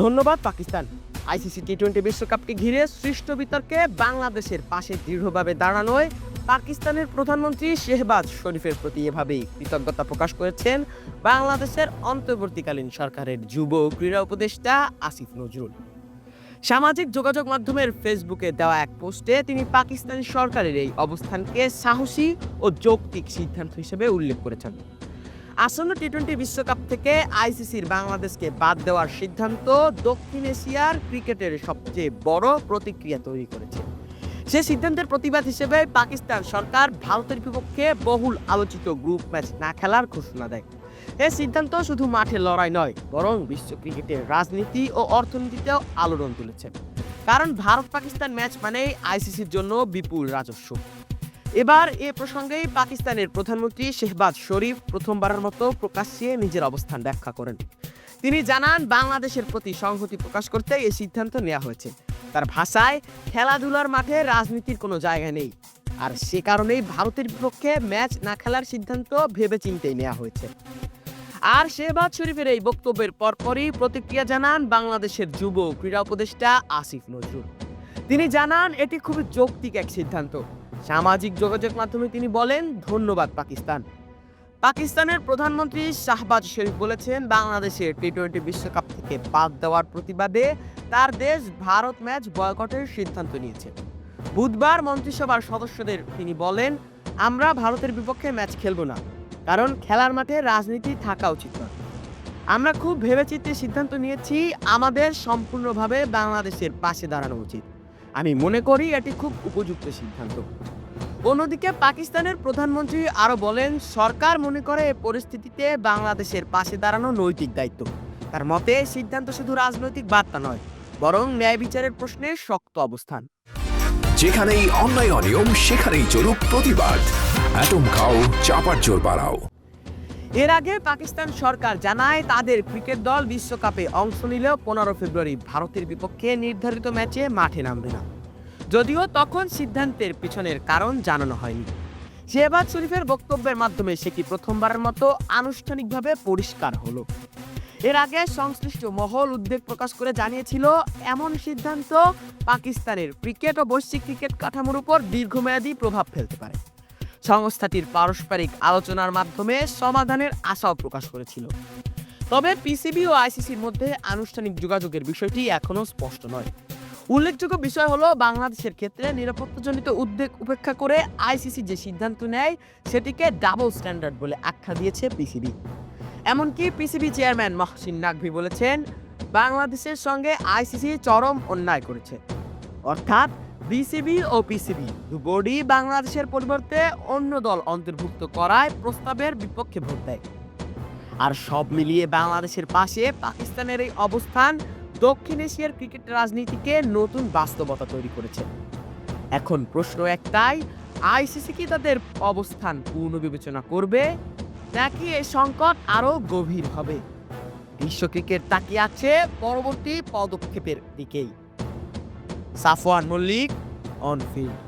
ধন্যবাদ, Pakistan. ICC T twenty বিশ্বকাপকে ঘিরে সৃষ্ট বিতর্কে বাংলাদেশের পাশে দৃঢ়ভাবে দাঁড়ানোয় পাকিস্তানের প্রধানমন্ত্রী শেহবাজ শরীফের প্রতি এভাবেই কৃতজ্ঞতা প্রকাশ করেছেন বাংলাদেশের অন্তর্বর্তীকালীন সরকারের যুব ক্রীড়া উপদেষ্টা আসিফ নজরুল। সামাজিক যোগাযোগ মাধ্যমের ফেসবুকে দেওয়া এক পোস্টে তিনি পাকিস্তানি সরকারের এই অবস্থানকে সাহসী ও যৌক্তিক সিদ্ধান্ত হিসেবে উল্লেখ করেছেন। আসন্ন টি টোয়েন্টি বিশ্বকাপ থেকে আইসিসির বাংলাদেশকে বাদ দেওয়ার সিদ্ধান্ত দক্ষিণ এশিয়ার ক্রিকেটের সবচেয়ে বড় প্রতিক্রিয়া তৈরি করেছে। সে সিদ্ধান্তের প্রতিবাদ হিসেবে পাকিস্তান সরকার ভারতের বিপক্ষে বহুল আলোচিত গ্রুপ ম্যাচ না খেলার ঘোষণা দেয়। এই সিদ্ধান্ত শুধু মাঠে লড়াই নয়, বরং বিশ্ব ক্রিকেটের রাজনীতি ও অর্থনীতিতেও আলোড়ন তুলেছে। কারণ ভারত পাকিস্তান ম্যাচ মানেই আইসিসির জন্য বিপুল রাজস্ব। এবার এ প্রসঙ্গেই পাকিস্তানের প্রধানমন্ত্রী শেহবাজ শরীফ প্রথমবারের মতো প্রকাশ্যে নিজের অবস্থান ব্যাখ্যা করেন। তিনি জানান, বাংলাদেশের প্রতি সংহতি প্রকাশ করতে এই সিদ্ধান্ত নেওয়া হয়েছে। তার ভাষায়, খেলাধুলার মাঠে রাজনীতির কোনো জায়গা নেই। আর সে কারণেই ভারতের বিপক্ষে ম্যাচ না খেলার সিদ্ধান্ত ভেবেচিন্তেই নেওয়া হয়েছে। আর শেহবাজ শরীফের এই বক্তব্যের পরপরই প্রতিক্রিয়া জানান বাংলাদেশের যুব ক্রীড়া উপদেষ্টা আসিফ নজরুল। তিনি জানান, এটি খুবই যৌক্তিক এক সিদ্ধান্ত। সামাজিক যোগাযোগ মাধ্যমে তিনি বলেন, ধন্যবাদ পাকিস্তান। পাকিস্তানের প্রধানমন্ত্রী শাহবাজ শরীফ বলেছেন, বাংলাদেশের টি টোয়েন্টি বিশ্বকাপ থেকে বাদ দেওয়ার প্রতিবাদে তার দেশ ভারত ম্যাচ বয়কটের সিদ্ধান্ত নিয়েছে। বুধবার মন্ত্রিসভার সদস্যদের তিনি বলেন, আমরা ভারতের বিপক্ষে ম্যাচ খেলব না, কারণ খেলার মাঠে রাজনীতি থাকা উচিত নয়। আমরা খুব ভেবেচিন্তে সিদ্ধান্ত নিয়েছি, আমাদের সম্পূর্ণভাবে বাংলাদেশের পাশে দাঁড়ানো উচিত। আমি মনে করি এটি খুব উপযুক্ত সিদ্ধান্ত। অন্যদিকে পাকিস্তানের প্রধানমন্ত্রী আরও বলেন সরকার মনে করে এ পরিস্থিতিতে বাংলাদেশের পাশে দাঁড়ানো নৈতিক দায়িত্ব। তার মতে সিদ্ধান্ত শুধু রাজনৈতিক বার্তা নয় বরং ন্যায় বিচারের প্রশ্নে শক্ত অবস্থান। যেখানেই অন্যায় অনিয়ম সেখানেই চলুক প্রতিবাদ। অ্যাটম খাও চাপার জোর বাড়াও। এর আগে পাকিস্তান সরকার জানায় তাদের ক্রিকেট দল বিশ্বকাপে অংশ নিলেও পনেরো ফেব্রুয়ারি ভারতের বিপক্ষে নির্ধারিত ম্যাচে মাঠে নামবে না। যদিও তখন সিদ্ধান্তের পিছনের কারণ জানানো হয়নি। শেহবাজ শরীফের বক্তব্যের মাধ্যমে সেটি প্রথমবারের মতো আনুষ্ঠানিকভাবে পরিষ্কার হলো? এর আগে সংশ্লিষ্ট মহল উদ্বেগ প্রকাশ করে জানিয়েছিল, এমন সিদ্ধান্ত পাকিস্তানের ক্রিকেট ও বৈশ্বিক ক্রিকেট কাঠামোর উপর দীর্ঘমেয়াদী প্রভাব ফেলতে পারে। সংস্থাটির পারস্পরিক আলোচনার মাধ্যমে সমাধানের আশাও প্রকাশ করেছিল। তবে পিসিবি ও আইসিসির মধ্যে আনুষ্ঠানিক যোগাযোগের বিষয়টি এখনও স্পষ্ট নয়। উল্লেখযোগ্য বিষয় হলো, বাংলাদেশের ক্ষেত্রে নিরাপত্তাজনিত উদ্বেগ উপেক্ষা করে আইসিসি যে সিদ্ধান্ত নেয়, সেটিকে ডাবল স্ট্যান্ডার্ড বলে আখ্যা দিয়েছে পিসিবি। এমনকি পিসিবি চেয়ারম্যান মহসিন নাকভি বলেছেন, বাংলাদেশের সঙ্গে আইসিসি চরম অন্যায় করেছে। অর্থাৎ বিসিবি ও পিসিবি দু বোর্ডই বাংলাদেশের পরিবর্তে অন্য দল অন্তর্ভুক্ত করায় প্রস্তাবের বিপক্ষে ভোট দেয়। আর সব মিলিয়ে বাংলাদেশের পাশে পাকিস্তানের এই অবস্থান দক্ষিণ এশিয়ার ক্রিকেট রাজনীতিকে নতুন বাস্তবতা তৈরি করেছে। এখন প্রশ্ন একটাই, আইসিসি কি তাদের অবস্থান পুনর্বিবেচনা করবে, নাকি এ সংকট আরও গভীর হবে? বিশ্ব ক্রিকেট তাকিয়ে আছে পরবর্তী পদক্ষেপের দিকেই। Safwan Mallick, on field.